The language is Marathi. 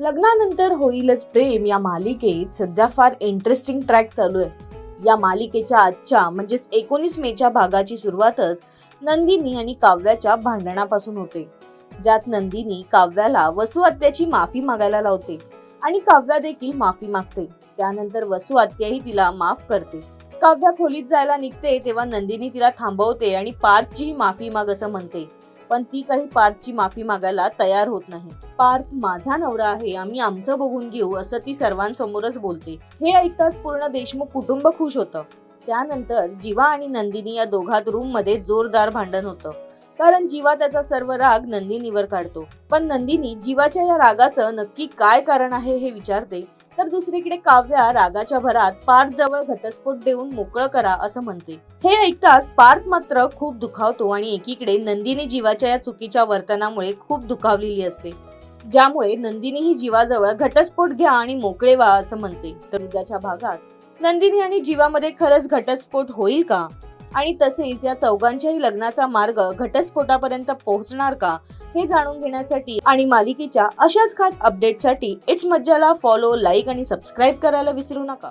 लग्नानंतर होईलच प्रेम. या मालिकेत सध्या फार इंटरेस्टिंग ट्रॅक चालू आहे. या मालिकेच्या आजच्या म्हणजेच एकोणीस मेच्या भागाची सुरुवातच नंदिनी आणि काव्याच्या भांडणापासून होते. ज्यात नंदिनी काव्याला वसू आत्याची माफी मागायला लावते आणि काव्या देखील माफी मागते. त्यानंतर वसू आत्याही तिला माफ करते. काव्या खोलीत जायला निघते तेव्हा नंदिनी तिला थांबवते आणि पार्थचीही माफी माग असं म्हणते. पण ती काही पार्थची माफी मागायला तयार होत नाही. पार्थ माझा नवरा आहे आम्ही आमचं बघून घेऊ असं ती सर्वांसमोरच बोलते. हे ऐकताच पूर्ण देशमुख कुटुंब खुश होतं. त्यानंतर जीवा आणि नंदिनी या दोघात रूममध्ये जोरदार भांडण होतं. कारण जीवा त्याचा सर्व राग नंदिनीवर काढतो. पण नंदिनी जीवाच्या या रागाचं नक्की काय कारण आहे हे विचारते. तर दुसरीकडे काव्या रागाच्या भरात पार्थ जवळ घटस्फोट देऊन मोकळं करा असं म्हणते. हे ऐकताच पार्थ मात्र खूप दुखावतो आणि एकीकडे नंदिनी जीवाच्या या चुकीच्या वर्तनामुळे खूप दुखावलेली असते. ज्यामुळे नंदिनी ही जीवाजवळ घटस्फोट घ्या आणि मोकळे व्हा असं म्हणते. तर उद्याच्या भागात नंदिनी आणि जीवामध्ये खरंच घटस्फोट होईल का? आणि तसेच या चौघांच्याही लग्नाचा मार्ग घटस्फोटापर्यंत पोहोचणार का हे जाणून घेण्यासाठी आणि मालिकेच्या अशाच खास अपडेटसाठी इट्स मज्जाला फॉलो लाईक आणि सबस्क्राईब करायला विसरू नका.